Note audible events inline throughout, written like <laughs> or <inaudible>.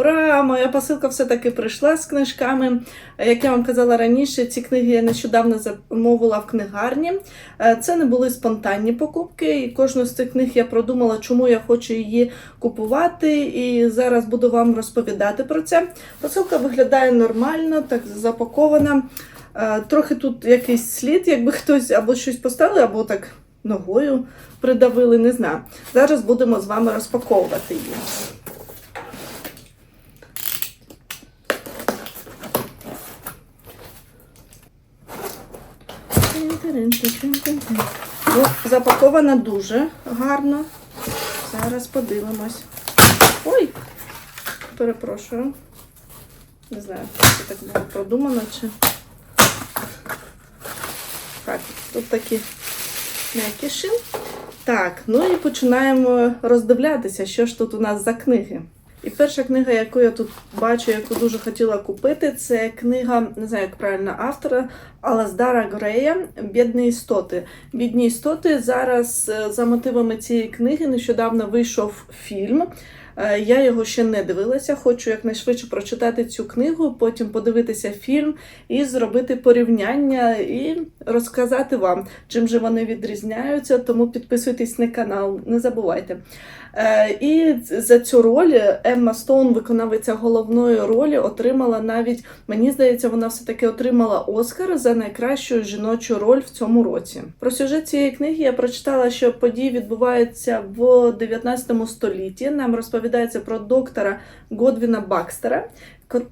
Ура! Моя посилка все-таки прийшла з книжками. Як я вам казала раніше, ці книги я нещодавно замовила в книгарні. Е, Це не були спонтанні покупки, і кожну з цих книг я продумала, чому я хочу її купувати. І зараз буду вам розповідати про це. Посилка виглядає нормально, так запакована. Е, Трохи тут якийсь слід, якби хтось або щось поставили, або так ногою придавили, не знаю. Зараз будемо з вами розпаковувати її. Ну, запакована дуже гарно. Зараз подивимось. Ой! Перепрошую. Не знаю, чи так було продумано, чи. Так, тут такі м'якіші. Так, ну і починаємо роздивлятися, що ж тут у нас за книги. І перша книга, яку я тут бачу, яку дуже хотіла купити, це книга, не знаю, як правильно автора, Алаздара Грея Бідні істоти. Бідні істоти зараз е, за мотивами цієї книги нещодавно вийшов фільм. Е, Я його ще не дивилася. Хочу якнайшвидше прочитати цю книгу, потім подивитися фільм і зробити порівняння і розказати вам, чим же вони відрізняються. Тому підписуйтесь на канал, не забувайте. Е, І за цю роль Емма Стоун, виконавиця головної ролі, отримала навіть, мені здається, вона все-таки отримала Оскар за найкращу жіночу роль в цьому році. Про сюжет цієї книги я прочитала, що події відбуваються в 19 столітті. Нам розповідається про доктора Годвіна Бакстера.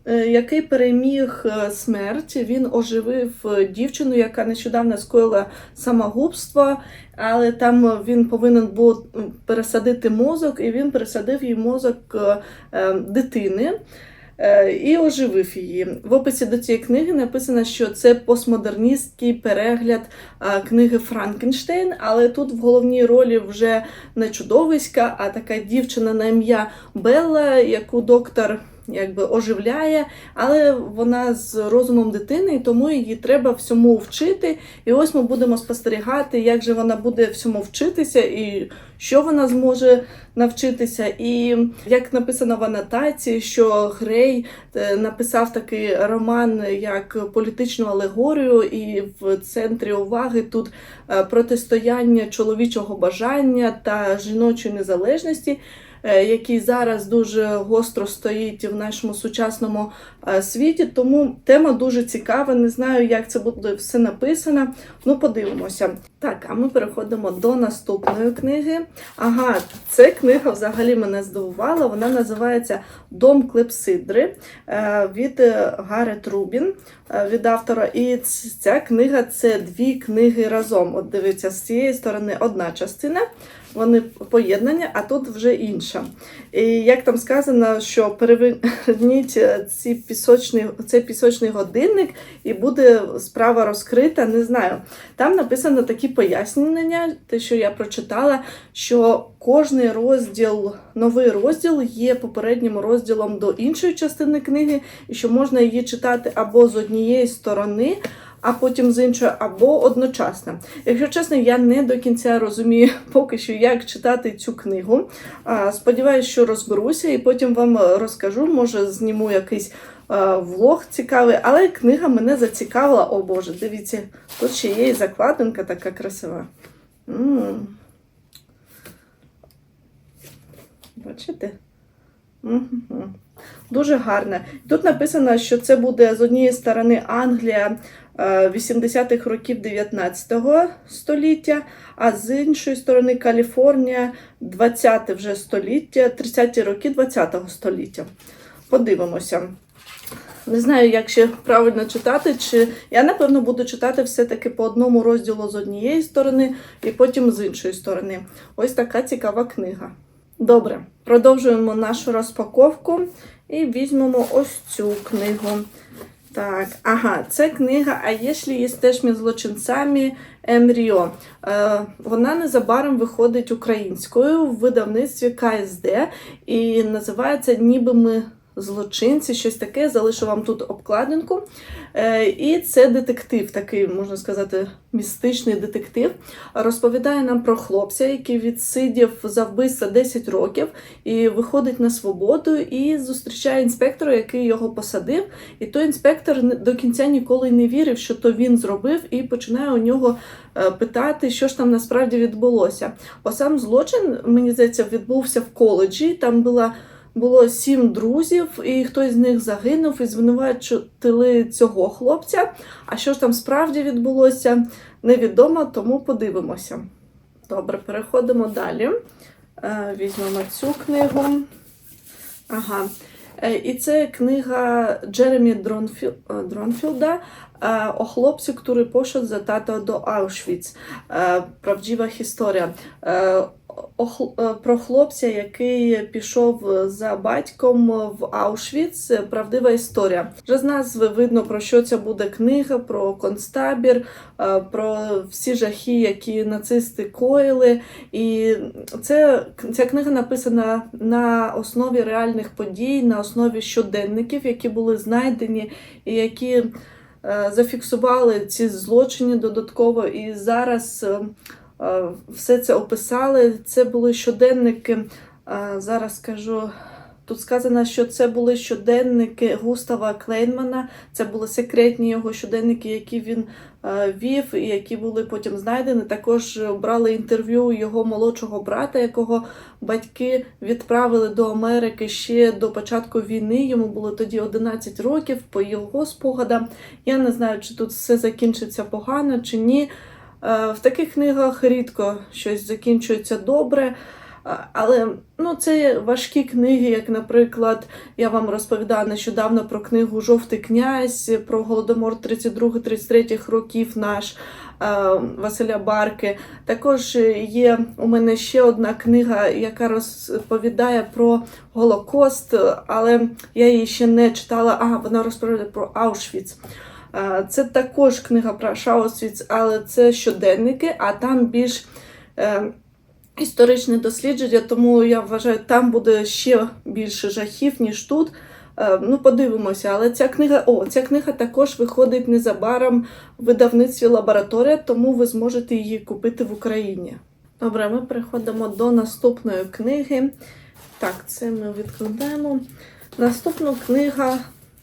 е, Який переміг е, смерть, він оживив е, дівчину, яка нещодавно скоїла самогубство, але там він повинен був пересадити мозок, і він пересадив їй мозок е, е, дитини. Е, І оживив її. В описі до цієї книги написано, що це постмодерністський перегляд е, книги Франкенштейн, але тут в головній ролі вже не чудовиська, а така дівчина на ім'я Белла, яку доктор якби оживляє, але вона з розумом дитини, і тому її треба всьому вчити. І ось ми будемо спостерігати, як же вона буде всьому вчитися, і що вона зможе навчитися. І як написано в анотації, що Грей е, написав такий роман як політичну алегорію, і в центрі уваги тут е, протистояння чоловічого бажання та жіночої незалежності. Е, Який зараз дуже гостро стоїть в нашому сучасному е, світі, тому тема дуже цікава. Не знаю, як це буде все написано. Ну, подивимося. Так, а ми переходимо до наступної книги. Ага, ця книга взагалі мене здивувала. Вона називається Дом Клепсидри е, від Гарет Рубін від автора. І ця книга це дві книги разом. От дивіться, з цієї сторони одна частина. Вони поєднані, а тут вже інша. І як там сказано, що переверніть е, ці пісочний, цей пісочний годинник, і буде справа розкрита. Не знаю. Там написано такі пояснення, те, що я прочитала, що кожний розділ, новий розділ є попереднім розділом до іншої частини книги, і що можна її читати або з однієї сторони. А потім з іншої або одночасно. Якщо чесно, я не до кінця розумію <laughs> поки що, як читати цю книгу. Сподіваюсь, що розберуся і потім вам розкажу. Може, зніму якийсь е, влог цікавий, але книга мене зацікавила. О Боже, дивіться, тут ще є і закладинка така красива. м Бачите? Мгм. Дуже гарне. Тут написано, що це буде з однієї сторони Англія е, 80-х років 19 століття, а з іншої сторони Каліфорнія 20 вже століття, 30-ті роки 20 століття. Подивимося. Не знаю, як ще правильно читати, чи я напевно буду читати все-таки по одному розділу з однієї сторони і потім з іншої сторони. Ось така цікава книга. Добре, продовжуємо нашу розпаковку і візьмемо ось цю книгу. Так, ага, це книга А якщо є між злочинцями Емріо. Е, вона незабаром виходить українською в видавництві КСД і називається Ніби ми злочинці, щось таке. Залишу вам тут обкладинку. Е, І це детектив, такий, можна сказати, містичний детектив. Розповідає нам про хлопця, який відсидів за вбивство 10 років і виходить на свободу і зустрічає інспектора, який його посадив. І той інспектор до кінця ніколи не вірив, що то він зробив, і починає у нього е, питати, що ж там насправді відбулося. Бо сам злочин, мені здається, відбувся в коледжі. Там була. Було сім друзів, і хтось з них загинув і звинувачили цього хлопця. А що ж там справді відбулося, невідомо, тому подивимося. Добре, переходимо далі. Е, Візьмемо цю книгу. Ага. Е, І це книга Джеремі е, Дронфілда о хлопці, який пошел за тато до Аушвіц. Правдива історія. Е, о хл- е, Про хлопця, який пішов за батьком в Аушвіц. Правдива історія. Вже з назви видно, про що ця буде книга, про концтабір, е, про всі жахи, які нацисти коїли. І це, ця книга написана на основі реальних подій, на основі щоденників, які були знайдені і які е, зафіксували ці злочини додатково. І зараз е, е, все це описали. Це були щоденники. е, Зараз скажу. Тут сказано, що це були щоденники Густава Клейнмана. Це були секретні його щоденники, які він е, вів, і які були потім знайдені. Також брали інтерв'ю його молодшого брата, якого батьки відправили до Америки ще до початку війни. Йому було тоді 11 років, по його спогадам. Я не знаю, чи тут все закінчиться погано чи ні. Е, В таких книгах рідко щось закінчується добре. Але ну, це важкі книги, як, наприклад, я вам розповідала нещодавно про книгу Жовтий князь, про голодомор 32-33 років наш е, Василя Барки. Також є у мене ще одна книга, яка розповідає про Голокост, але я її ще не читала. А, вона розповідає про Аушвіц. Це також книга про Аушвіц, але це щоденники, а там більш. е, історичне дослідження, тому я вважаю, там буде ще більше жахів, ніж тут. Е, Ну, подивимося, але ця книга, о, ця книга також виходить незабаром в видавництві лабораторія, тому ви зможете її купити в Україні. Добре, ми переходимо до наступної книги. Так, це ми відкладаємо. Наступна книга,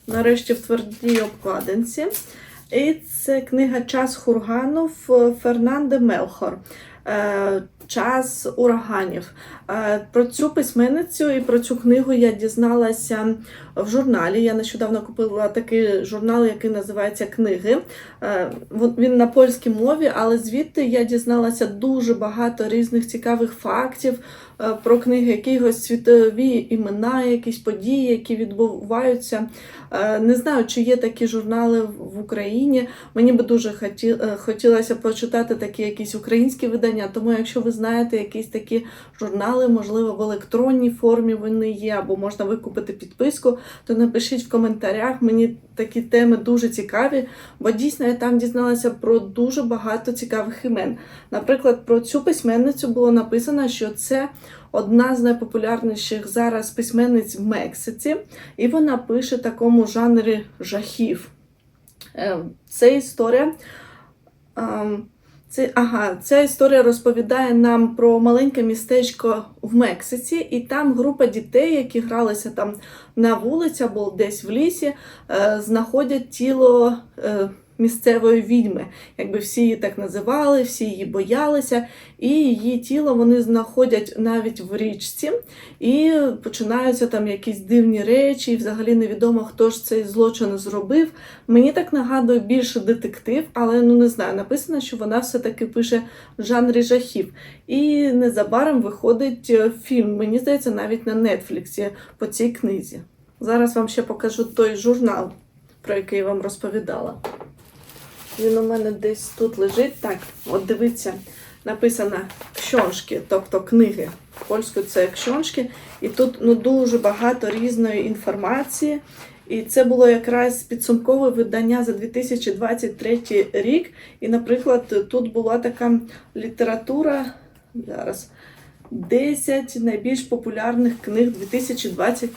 нарешті, в твердій обкладинці. І це книга Час хурганов Фернанде Мелхор. Е, Час ураганів. Про цю письменницю і про цю книгу я дізналася в журналі. Я нещодавно купила такий журнал, який називається Книги. Він на польській мові, але звідти я дізналася дуже багато різних цікавих фактів про книги, якихось світові імена, якісь події, які відбуваються. Не знаю, чи є такі журнали в Україні. Мені би дуже е, хотілося почитати такі якісь українські видання. Тому, якщо ви знаєте якісь такі журнали, можливо, в електронній формі вони є, або можна викупити підписку, то напишіть в коментарях. Мені такі теми дуже цікаві, бо дійсно я там дізналася про дуже багато цікавих імен. Наприклад, про цю письменницю було написано, що це одна з найпопулярніших зараз письменниць в Мексиці, і вона пише в такому жанрі жахів. Е, Це історія. Це, ага, ця історія розповідає нам про маленьке містечко в Мексиці, і там група дітей, які гралися там на вулиці або десь в лісі, е, знаходять тіло е, місцевої відьми. Якби всі її так називали, всі її боялися, і її тіло вони знаходять навіть в річці, і починаються там якісь дивні речі, і взагалі невідомо, хто ж цей злочин зробив. Мені так нагадує більше детектив, але ну не знаю, написано, що вона все-таки пише в жанрі жахів. І незабаром виходить е, фільм, мені здається, навіть на Нетфліксі по цій книзі. Зараз вам ще покажу той журнал, про який я вам розповідала. Він у мене десь тут лежить. Так, от дивіться, написано кшоншки, тобто книги. Польською це кшоншки. І тут ну, дуже багато різної інформації. І це було якраз підсумкове видання за 2023 рік. І, наприклад, тут була така література зараз 10 найбільш популярних книг 2023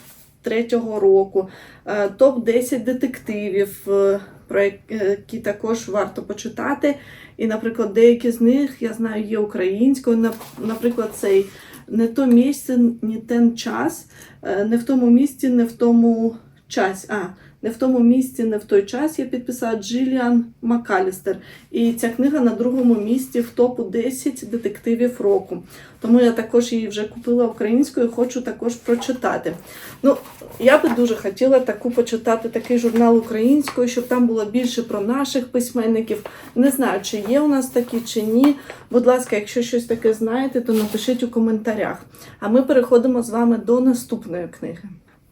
23-го року, е, топ-10 детективів, е, про які також варто почитати. І, наприклад, деякі з них я знаю є українською. Наприклад, цей не то місце, не ten час, е, не в тому місці, не в тому час. А, не в тому місці, не в той час я підписала Джиліан Макалістер. І ця книга на другому місці в топу 10 детективів року. Тому я також її вже купила українською, хочу також прочитати. Ну, я би дуже хотіла таку почитати такий журнал українською, щоб там було більше про наших письменників. Не знаю, чи є у нас такі, чи ні. Будь ласка, якщо щось таке знаєте, то напишіть у коментарях. А ми переходимо з вами до наступної книги.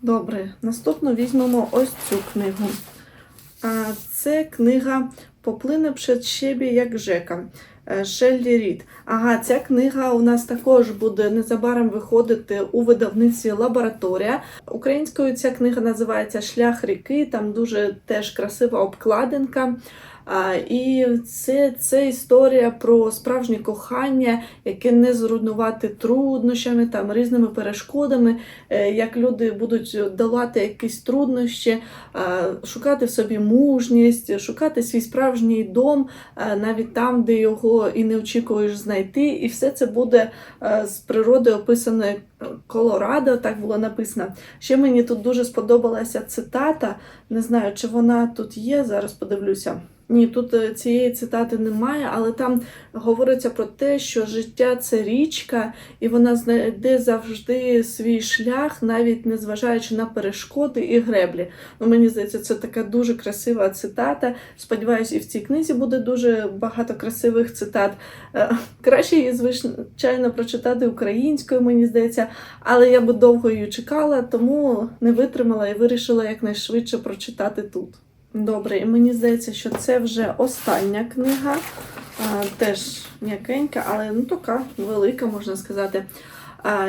Добре, наступно візьмемо ось цю книгу. А це книга Поплине siebie як Жека. е, Шеллі Рід. Ага, ця книга у нас також буде незабаром виходити у видавництві Лабораторія. Українською ця книга називається Шлях ріки. Там дуже теж красива обкладинка. І це, це історія про справжнє кохання, яке не зруйнувати труднощами, там різними перешкодами, е, як люди будуть долати якісь труднощі, а, шукати в собі мужність, шукати свій справжній дом, а, навіть там, де його і не очікуєш знайти. І все це буде е, з природи описане Колорадо, так було написано. Ще мені тут дуже сподобалася цитата. Не знаю, чи вона тут є, зараз подивлюся. Ні, тут е, цієї цитати немає, але там говориться про те, що життя це річка, і вона знайде завжди свій шлях, навіть незважаючи на перешкоди і греблі. Ну, мені здається, це така дуже красива цитата. Сподіваюсь, і в цій книзі буде дуже багато красивих цитат. Е, Краще її, звичайно, прочитати українською, мені здається, але я би довго її чекала, тому не витримала і вирішила якнайшвидше прочитати тут. Добре, і мені здається, що це вже остання книга, теж м'якенька, але ну така велика, можна сказати.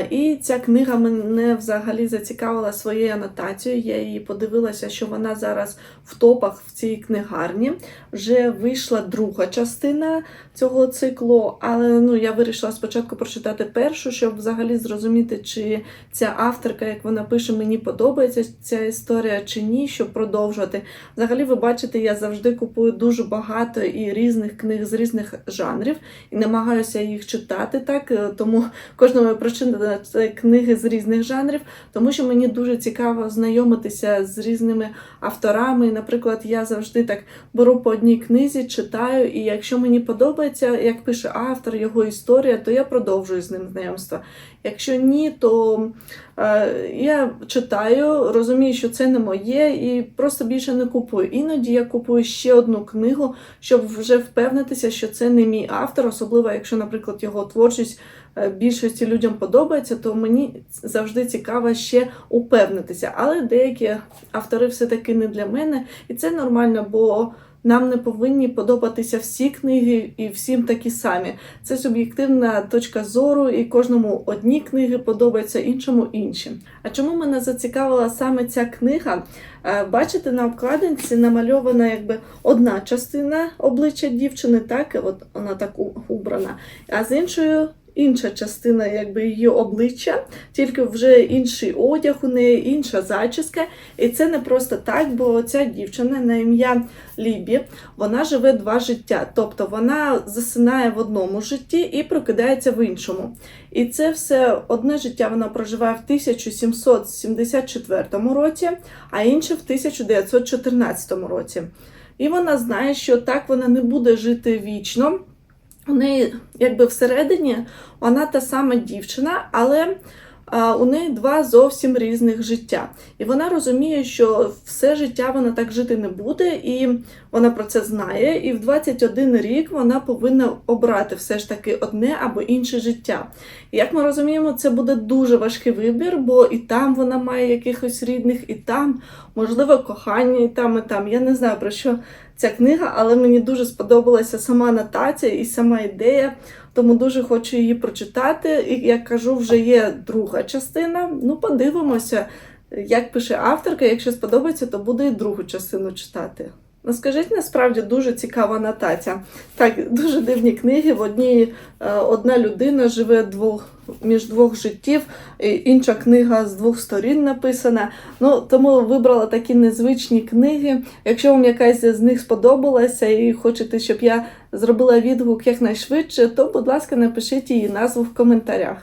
І ця книга мене взагалі зацікавила своєю анотацією. Я її подивилася, що вона зараз в топах в цій книгарні. Вже вийшла друга частина цього циклу, але ну, я вирішила спочатку прочитати першу, щоб взагалі зрозуміти, чи ця авторка, як вона пише, мені подобається ця історія чи ні, щоб продовжувати. Взагалі, ви бачите, я завжди купую дуже багато і різних книг з різних жанрів і намагаюся їх читати так. е, Тому кожна моя причина це книги з різних жанрів, тому що мені дуже цікаво знайомитися з різними авторами. Наприклад, я завжди так беру по одній книзі, читаю, і якщо мені подобається, як пише автор, його історія, то я продовжую з ним знайомство. Якщо ні, то е, я читаю, розумію, що це не моє, і просто більше не купую. Іноді я купую ще одну книгу, щоб вже впевнитися, що це не мій автор, особливо якщо, наприклад, його творчість е, більшості людям подобається, то мені завжди цікаво ще упевнитися. Але деякі автори все-таки не для мене, і це нормально, бо нам не повинні подобатися всі книги і всім такі самі. Це суб'єктивна точка зору, і кожному одні книги подобаються, іншому інші. А чому мене зацікавила саме ця книга? Е, Бачите, на обкладинці намальована якби одна частина обличчя дівчини, так, от вона так убрана, а з іншою. Інша частина якби її обличчя, тільки вже інший одяг у неї, інша зачіска. І це не просто так, бо ця дівчина на ім'я Лібі, вона живе два життя. Тобто вона засинає в одному житті і прокидається в іншому. І це все одне життя вона проживає в 1774 році, а інше в 1914 році. І вона знає, що так вона не буде жити вічно. У неї, якби всередині, вона та сама дівчина, але у неї два зовсім різних життя. І вона розуміє, що все життя вона так жити не буде, і вона про це знає. І в 21 рік вона повинна обрати все ж таки одне або інше життя. І як ми розуміємо, це буде дуже важкий вибір, бо і там вона має якихось рідних, і там, можливо, кохання, і там, і там. Я не знаю про що ця книга, але мені дуже сподобалася сама анотація і сама ідея. Тому дуже хочу її прочитати. І як кажу, вже є друга частина. Ну, подивимося, як пише авторка. Якщо сподобається, то буду і другу частину читати. Ну, скажіть, насправді дуже цікава нотація. Так, дуже дивні книги. В одній е, одна людина живе двох, між двох життів, інша книга з двох сторін написана. Ну, тому вибрала такі незвичні книги. Якщо вам якась з них сподобалася і хочете, щоб я зробила відгук якнайшвидше, то, будь ласка, напишіть її назву в коментарях.